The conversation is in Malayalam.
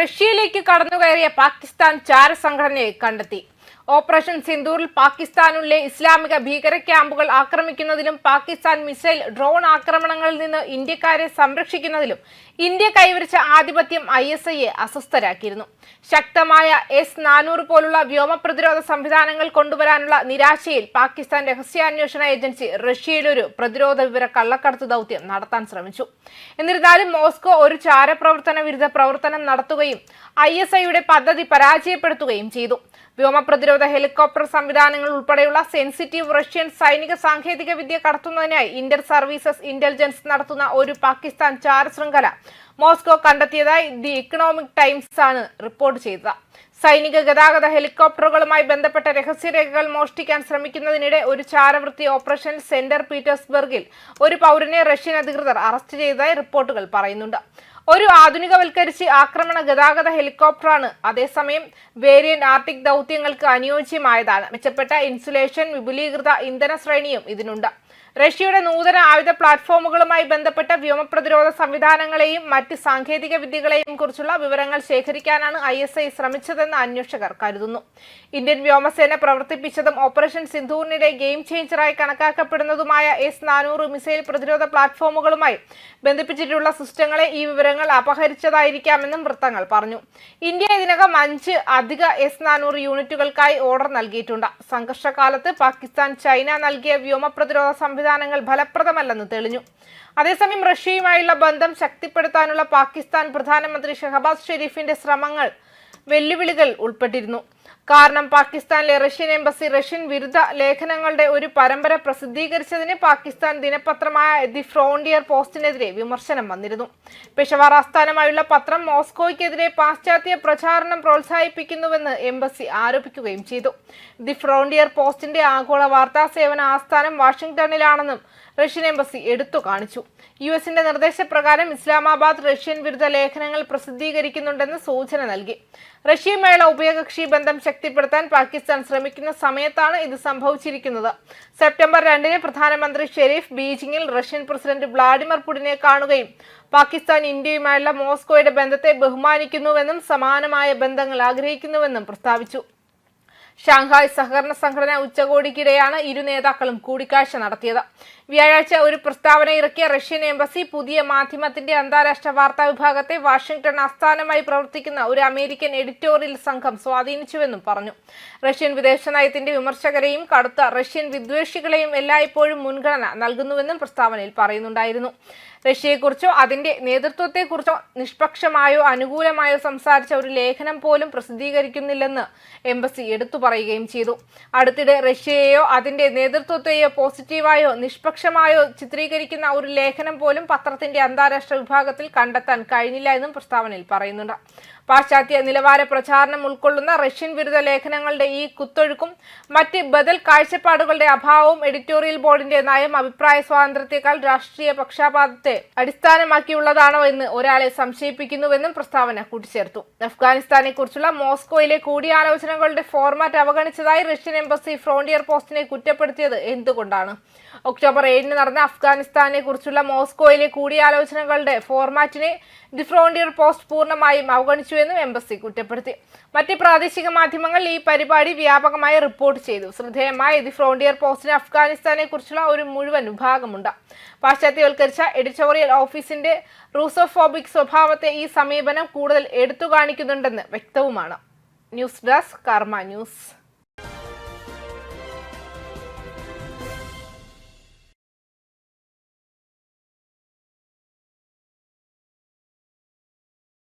റഷ്യയിലേക്ക് കടന്നുകയറിയ പാകിസ്ഥാൻ ചാരസംഘടനയെ കണ്ടെത്തി. ഓപ്പറേഷൻ സിന്ദൂറിൽ പാകിസ്ഥാനിലെ ഇസ്ലാമിക ഭീകര ക്യാമ്പുകൾ ആക്രമിക്കുന്നതിലും പാകിസ്ഥാൻ മിസൈൽ ഡ്രോൺ ആക്രമണങ്ങളിൽ നിന്ന് ഇന്ത്യക്കാരെ സംരക്ഷിക്കുന്നതിലും ഇന്ത്യ കൈവരിച്ച ആധിപത്യം ഐ എസ് ഐയെ അസ്വസ്ഥരാക്കിയിരുന്നു. ശക്തമായ എസ് നാനൂറ് പോലുള്ള വ്യോമ പ്രതിരോധ സംവിധാനങ്ങൾ കൊണ്ടുവരാനുള്ള നിരാശയിൽ പാകിസ്ഥാൻ രഹസ്യാന്വേഷണ ഏജൻസി റഷ്യയിലൊരു പ്രതിരോധ വിവര കള്ളക്കടത്ത് ദൗത്യം നടത്താൻ ശ്രമിച്ചു. എന്നിരുന്നാലും മോസ്കോ ഒരു ചാരപ്രവർത്തന വിരുദ്ധ പ്രവർത്തനം നടത്തുകയും ഐ എസ് ഐയുടെ പദ്ധതി പരാജയപ്പെടുത്തുകയും ചെയ്തു. വ്യോമ പ്രതിരോധ ഹെലികോപ്റ്റർ സംവിധാനങ്ങൾ ഉൾപ്പെടെയുള്ള സെൻസിറ്റീവ് റഷ്യൻ സൈനിക സാങ്കേതിക വിദ്യ കടത്തുന്നതിനായി ഇന്റർ സർവീസസ് ഇന്റലിജൻസ് നടത്തുന്ന ഒരു പാകിസ്ഥാൻ ചാര ശൃംഖല മോസ്കോ കണ്ടെത്തിയതായി ദി ഇക്കണോമിക് ടൈംസ് ആണ് റിപ്പോർട്ട് ചെയ്തത്. സൈനിക ഗതാഗത ഹെലികോപ്റ്ററുകളുമായി ബന്ധപ്പെട്ട രഹസ്യരേഖകൾ മോഷ്ടിക്കാൻ ശ്രമിക്കുന്നതിനിടെ ഒരു ചാരവൃത്തി ഓപ്പറേഷൻ സെന്റർ പീറ്റേഴ്സ്ബർഗിൽ ഒരു പൗരനെ റഷ്യൻ അധികൃതർ അറസ്റ്റ് ചെയ്തതായി റിപ്പോർട്ടുകൾ പറയുന്നുണ്ട്. ഒരു ആധുനികവൽക്കരിച്ച് ആക്രമണ ഗതാഗത ഹെലികോപ്റ്ററാണ്. അതേസമയം വേരിയന്റ് ആർട്ടിക് ദൗത്യങ്ങൾക്ക് അനുയോജ്യമായതാണ്. മെച്ചപ്പെട്ട ഇൻസുലേഷൻ വിപുലീകൃത ഇന്ധന ശ്രേണിയും ഇതിനുണ്ട്. റഷ്യയുടെ നൂതന ആയുധ പ്ലാറ്റ്ഫോമുകളുമായി ബന്ധപ്പെട്ട വ്യോമ പ്രതിരോധ സംവിധാനങ്ങളെയും മറ്റ് സാങ്കേതിക വിദ്യകളെയും കുറിച്ചുള്ള വിവരങ്ങൾ ശേഖരിക്കാനാണ് ഐ എസ് ഐ ശ്രമിച്ചതെന്ന് അന്വേഷകർ കരുതുന്നു. ഇന്ത്യൻ വ്യോമസേന പ്രവർത്തിപ്പിച്ചതും ഓപ്പറേഷൻ സിന്ധൂറിനിടെ ഗെയിം ചേഞ്ചറായി കണക്കാക്കപ്പെടുന്നതുമായ എസ് നാനൂറ് മിസൈൽ പ്രതിരോധ പ്ലാറ്റ്ഫോമുകളുമായി ബന്ധിപ്പിച്ചിട്ടുള്ള സിസ്റ്റങ്ങളെ ഈ വിവരങ്ങൾ അപഹരിച്ചതായിരിക്കാമെന്നും വൃത്തങ്ങൾ പറഞ്ഞു. ഇന്ത്യ ഇതിനകം അഞ്ച് അധിക എസ് നാനൂറ് യൂണിറ്റുകൾക്കായി ഓർഡർ നൽകിയിട്ടുണ്ട്. സംഘർഷകാലത്ത് പാകിസ്ഥാൻ ചൈന നൽകിയ വ്യോമ പ്രതിരോധ സംവിധാനങ്ങൾ ഫലപ്രദമല്ലെന്ന് തെളിഞ്ഞു. അതേസമയം റഷ്യയുമായുള്ള ബന്ധം ശക്തിപ്പെടുത്താനുള്ള പാകിസ്ഥാൻ പ്രധാനമന്ത്രി ഷഹബാസ് ഷെരീഫിന്റെ ശ്രമങ്ങൾ വെല്ലുവിളികൾ ഉൾപ്പെട്ടിരുന്നു. കാരണം പാകിസ്ഥാനിലെ റഷ്യൻ എംബസി റഷ്യൻ വിരുദ്ധ ലേഖനങ്ങളുടെ ഒരു പരമ്പര പ്രസിദ്ധീകരിച്ചതിന് പാകിസ്ഥാൻ ദിനപത്രമായ ദി ഫ്രോണ്ടിയർ പോസ്റ്റിനെതിരെ വിമർശനം വന്നിരുന്നു. പെഷവാർ ആസ്ഥാനമായുള്ള പത്രം മോസ്കോയ്ക്കെതിരെ പാശ്ചാത്യ പ്രചാരണം പ്രോത്സാഹിപ്പിക്കുന്നുവെന്ന് എംബസി ആരോപിക്കുകയും ചെയ്തു. ദി ഫ്രോണ്ടിയർ പോസ്റ്റിന്റെ ആഗോള വാർത്താ സേവന ആസ്ഥാനം വാഷിംഗ്ടണിലാണെന്നും റഷ്യൻ എംബസി എടുത്തു കാണിച്ചു. യു എസിന്റെ നിർദ്ദേശപ്രകാരം ഇസ്ലാമാബാദ് റഷ്യൻ വിരുദ്ധ ലേഖനങ്ങൾ പ്രസിദ്ധീകരിക്കുന്നുണ്ടെന്ന് സൂചന നൽകി. റഷ്യയുമായുള്ള ഉഭയകക്ഷി ബന്ധം ശക്തിപ്പെടുത്താൻ പാകിസ്ഥാൻ ശ്രമിക്കുന്ന സമയത്താണ് ഇത് സംഭവിച്ചിരിക്കുന്നത്. സെപ്റ്റംബർ രണ്ടിന് പ്രധാനമന്ത്രി ഷെരീഫ് ബീജിംഗിൽ റഷ്യൻ പ്രസിഡന്റ് വ്ളാഡിമിർ പുടിനെ കാണുകയും പാകിസ്ഥാൻ ഇന്ത്യയുമായുള്ള മോസ്കോയുടെ ബന്ധത്തെ ബഹുമാനിക്കുന്നുവെന്നും സമാനമായ ബന്ധങ്ങൾ ആഗ്രഹിക്കുന്നുവെന്നും പ്രസ്താവിച്ചു. ഷാങ്ഹായ് സഹകരണ സംഘടന ഉച്ചകോടിക്കിടെയാണ് ഇരു നേതാക്കളും കൂടിക്കാഴ്ച നടത്തിയത്. വ്യാഴാഴ്ച ഒരു പ്രസ്താവന ഇറക്കിയ റഷ്യൻ എംബസി പുതിയ മാധ്യമത്തിന്റെ അന്താരാഷ്ട്ര വാർത്താ വിഭാഗത്തെ വാഷിംഗ്ടൺ ആസ്ഥാനമായി പ്രവർത്തിക്കുന്ന ഒരു അമേരിക്കൻ എഡിറ്റോറിയൽ സംഘം സ്വാധീനിച്ചുവെന്നും പറഞ്ഞു. റഷ്യൻ വിദേശ നയത്തിന്റെ വിമർശകരെയും കടുത്ത റഷ്യൻ വിദ്വേഷികളെയും എല്ലായ്പ്പോഴും മുൻഗണന നൽകുന്നുവെന്നും പ്രസ്താവനയിൽ പറയുന്നുണ്ടായിരുന്നു. റഷ്യയെക്കുറിച്ചോ അതിന്റെ നേതൃത്വത്തെക്കുറിച്ചോ നിഷ്പക്ഷമായോ അനുകൂലമായോ സംസാരിച്ച ഒരു ലേഖനം പോലും പ്രസിദ്ധീകരിക്കുന്നില്ലെന്ന് എംബസി എടുത്തു പറയുകയും ചെയ്തു. അടുത്തിടെ റഷ്യയെയോ അതിന്റെ നേതൃത്വത്തെയോ പോസിറ്റീവായോ നിഷ്പക്ഷമായോ ചിത്രീകരിക്കുന്ന ഒരു ലേഖനം പോലും പത്രത്തിന്റെ അന്താരാഷ്ട്ര വിഭാഗത്തിൽ കണ്ടെത്താൻ കഴിഞ്ഞില്ല എന്നും പ്രസ്താവനയിൽ പറയുന്നുണ്ട്. പാശ്ചാത്യ നിലവാര പ്രചാരണം ഉൾക്കൊള്ളുന്ന റഷ്യൻ വിരുദ്ധ ലേഖനങ്ങളുടെ ഈ കുത്തൊഴുക്കും മറ്റ് ബദൽ കാഴ്ചപ്പാടുകളുടെ അഭാവവും എഡിറ്റോറിയൽ ബോർഡിന്റെ നയം അഭിപ്രായ സ്വാതന്ത്ര്യത്തെക്കാൾ രാഷ്ട്രീയ പക്ഷാപാതത്തെ അടിസ്ഥാനമാക്കിയുള്ളതാണോ എന്ന് ഒരാളെ സംശയിപ്പിക്കുന്നുവെന്നും പ്രസ്താവന കൂട്ടിച്ചേർത്തു. അഫ്ഗാനിസ്ഥാനെ കുറിച്ചുള്ള മോസ്കോയിലെ കൂടിയാലോചനകളുടെ ഫോർമാറ്റ് അവഗണിച്ചതായി റഷ്യൻ എംബസി ഫ്രോണ്ടിയർ പോസ്റ്റിനെ കുറ്റപ്പെടുത്തിയത് എന്തുകൊണ്ടാണ്? ഒക്ടോബർ ഏഴിന് നടന്ന അഫ്ഗാനിസ്ഥാനെ കുറിച്ചുള്ള മോസ്കോയിലെ കൂടിയാലോചനകളുടെ ഫോർമാറ്റിനെ ദി ഫ്രോണ്ടിയർ പോസ്റ്റ് പൂർണമായും അവഗണിച്ചുവെന്നും എംബസി കുറ്റപ്പെടുത്തി. മറ്റ് പ്രാദേശിക മാധ്യമങ്ങൾ ഈ പരിപാടി വ്യാപകമായി റിപ്പോർട്ട് ചെയ്തു. ശ്രദ്ധേയമായ ദി ഫ്രോണ്ടിയർ പോസ്റ്റിന് അഫ്ഗാനിസ്ഥാനെ കുറിച്ചുള്ള ഒരു മുഴുവൻ വിഭാഗമുണ്ട്. പാശ്ചാത്യവൽക്കരിച്ച എഡിറ്റോറിയൽ ഓഫീസിന്റെ റൂസോഫോബിക് സ്വഭാവത്തെ ഈ സമീപനം കൂടുതൽ എടുത്തു കാണിക്കുന്നുണ്ടെന്ന് വ്യക്തവുമാണ്. News desk Karma news.